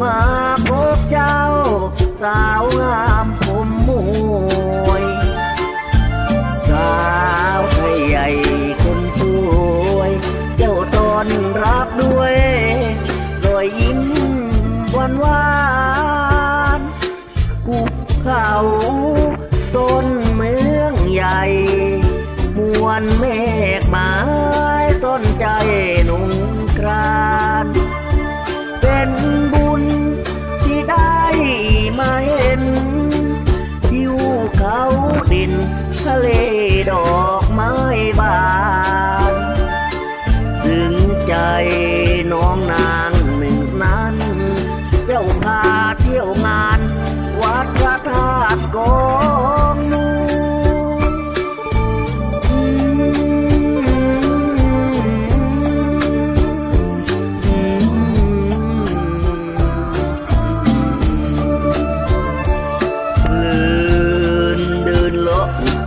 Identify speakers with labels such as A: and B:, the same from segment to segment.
A: มาพบเจ้า สาวงามผมมวย สาวไทยใหญ่คนสวย เจ้าตอนรับด้วยรอยยิ้มหวานหวานภูเขาต้นเมืองใหญ่ มวนแม่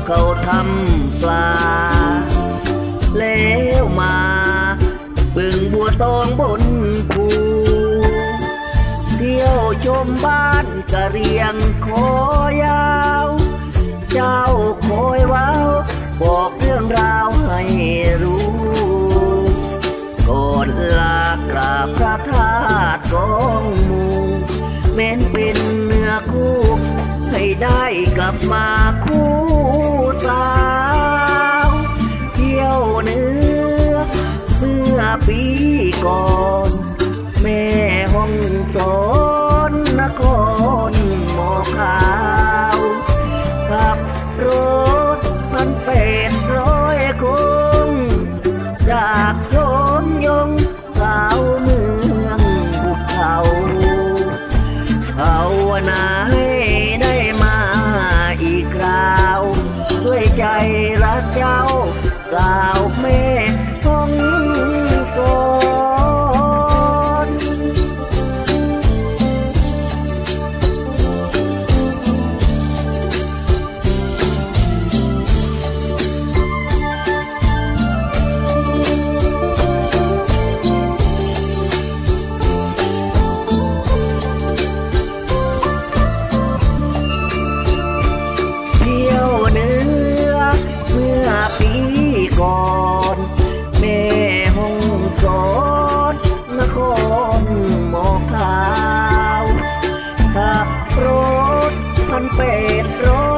A: เขาทำปลา แล้วมาปึงบัวตองบนภูเที่ยวชมบ้านกะเรียงคอยาว เจ้าคอยว้าบอกเรื่องราวให้รู้ก่อนลากราบพระธาตุกองหมูแม้นเป็นเนื้อคู่ให้ได้กลับมาคู่ ภาวนาให้ได้มาอีกคราว ด้วยใจรักเจ้าก่าว Roll